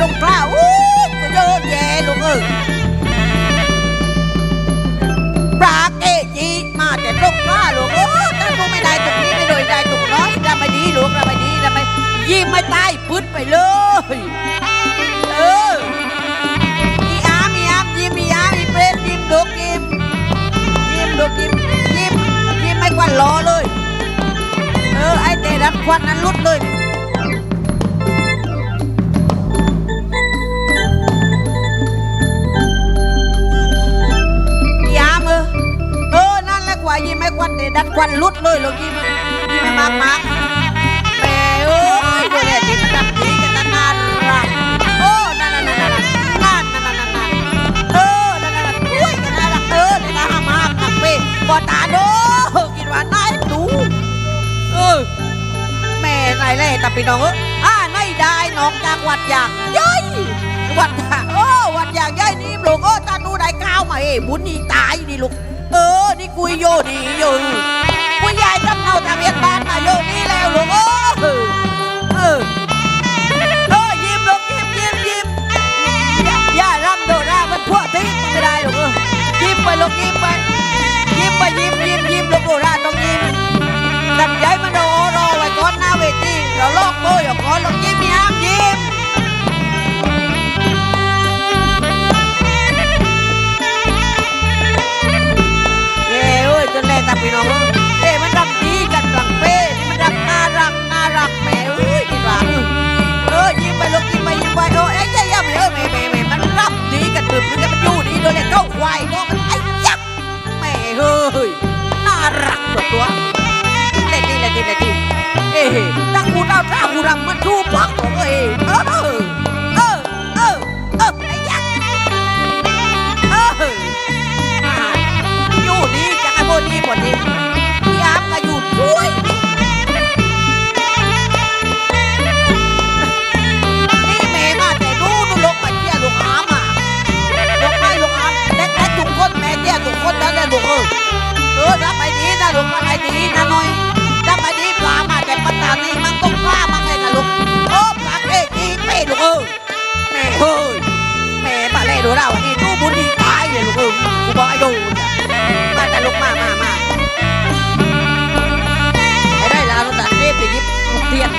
ตรงกล้าอู้ก็เยอะแยะลูกเอ้ยปลาเกจีมาแต่ตรงกล้าลูกเออถ้าลูกไม่ได้ตรงนี้ไม่โดยได้ตรงน้อยทำไมดีลูกทำไมดีทำไมยิ้มไม่ตายปึ๊ดไปเลย เออมีอามมีอามยิ้มมีอามมีเปรตยิ้มลูกยิ้มยิ้มลูกยิ้มยิ้มยิ้มไม่ควันรอเลย เออไอ้เตะดันควันนั้นลุดเลย ควันเตะดันควันลุดเลยลูกยิ้มยิ้มไม่มากมากแม่เอ้ยเดี๋ยวเนี่ยที่มันดับดีกันนานๆรักโอ้นั่นนั่นนั่นนั่นนั่นนั่นนั่นนั่นนั่นเออนั่นนั่นนั่นอุ้ยกันน่ารักเออเนี่ยนะห้ามห้ามหักเป้บ่ตาโดกินว่านายดูเออแม่นายเล่ตาพี่น้องเอออ่านายได้น้องจากวัดอยากย้อยวัดอยากโอ้วัดอยากย้อยนี่ลูกโอ้ตาดูได้ก้าวมาเอ้บุญนี่ตายนี่ลูก เออ นี่กุยโยดีอยู่กุยยายจำเอาทะเบียนบ้านมาโยนี่แล้วลูกเออเออ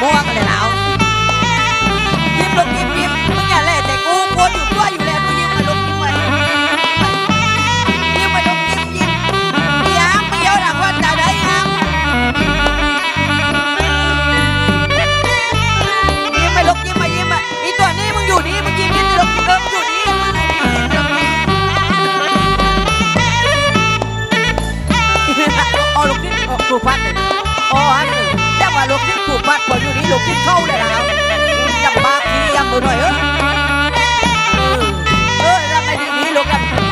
ม่วงกันเลยแล้วยิบลูกยิบยิบมึงอย่าเล่แต่กูกลัวอยู่ด้วอยู่แล้วดูยิบมมาลูกยิบมายิบมมาลูกยิบยิบพี่อาร์มไม่ยอมหลังวันดาได้อาร์มยิ้มไปลุกยิ้มมายิ้มมาอีตัวนี้มึงอยู่นี่มึงยิ้มยิ้มลุกเออมึงอยู่นี่มาไหนอ๋อลูกที่ถูกพัดเลยอ๋ออันนึงแต่ ว่าลูกที่ถูกพัดพออยู่นี่ลูกที่เข้าเลยแล้วยำบากทียำมือหน่อยเออเออรับไปดีนี้ลูกกันอ๋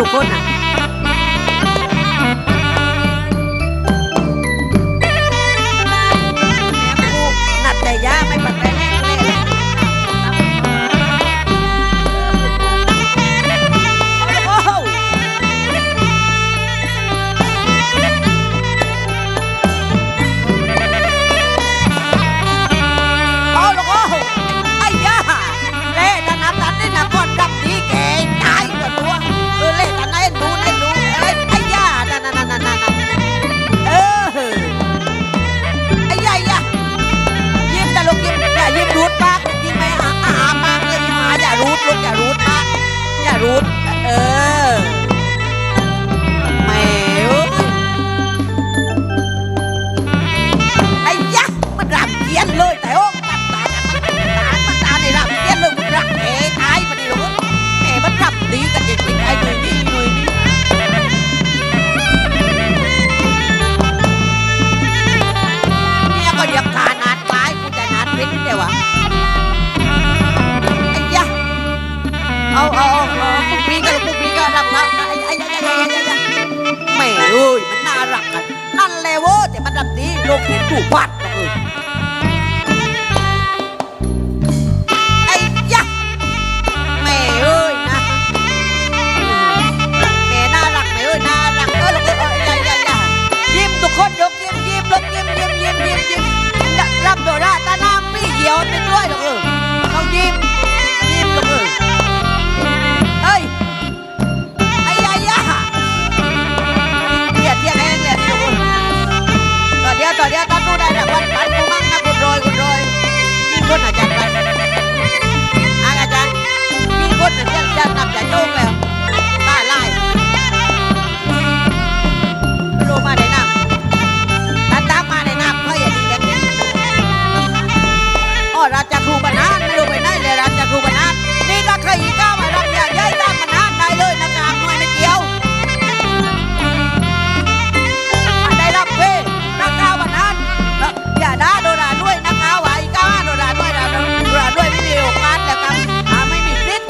ทุกคนอะ โนกเห็นบูบัดเอ้ย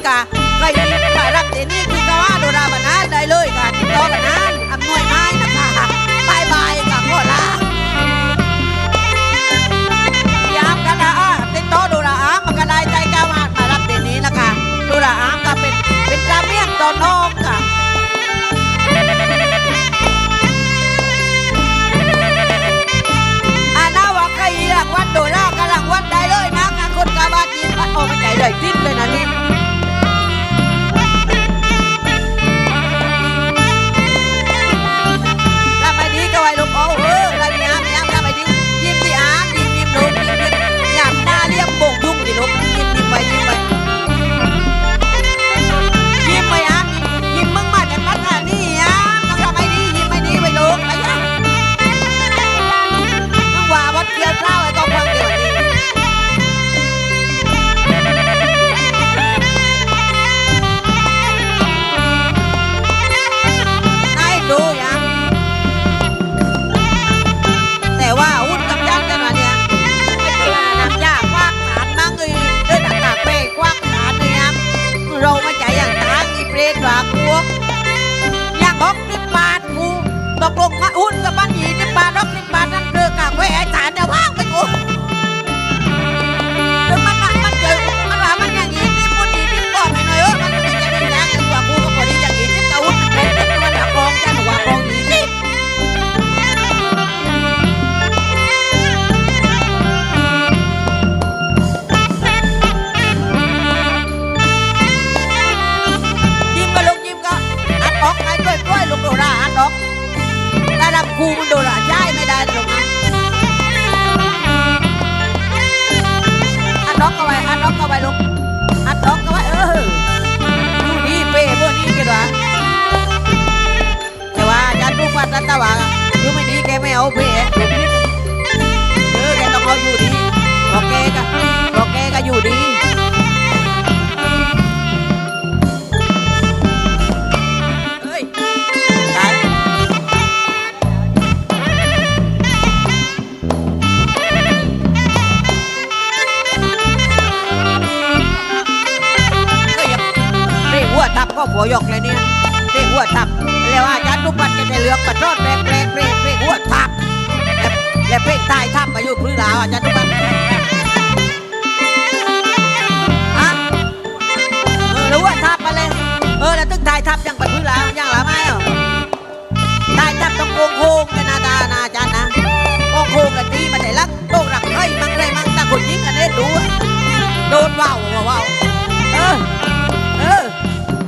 กะใครับเดนี่คือก็ว่าโดราบานาได้เลยค่ะติดต่อกันนานอำนวยไม้นะคะบายบายค่ะขอละยามกันนะติดต่อโดราอามกันได้ใจกาวานมารับเดนี่นะคะโดราอามก็เป็นเป็นราเมียงตอนน ตกลงพระ ตันตะวัอยู่ไม่ดีแกไม่เอาเพี่เอ็นเออแกต้องเอาอยู่ดีบอกแกก็บอกแกก็อยู่ดี จุ๊บกัฮะเออรู้ว่าทับไปเลย เออแล้วตึ้งถ่ายทับยังปัดพื้นแล้วยังหลับไม่เหรอถ่ายทับต้องโค้งโค้งกันนาตานาจันนะโค้งโค้งกันทีมาแต่รักโต้งรักเฮ้ยมังไรมังตาคนยิงกันได้รู้โดนว่าวว่าวเออเออ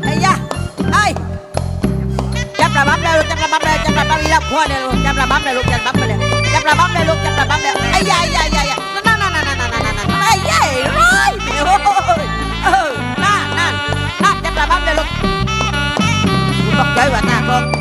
ไอ้ยะไอ้จับระบับเลยจับระบับเลยจับระบับเลยแล้วพ่อเนี่ยจับระบับเลยลูกจับระบับเลย ประบำเลยลูกจับประบำาเลยไอ้ยายยายยายนั่นนั่นนั่นนั่นนั่นนั่นนั่นไอ้ยายร้อยเดี๋ยวเออนั่นนั่นนั่นจับประบำเลยลูกบอกใจว่าน้ากล้อ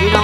พี่น้อง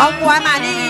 นี้กะโ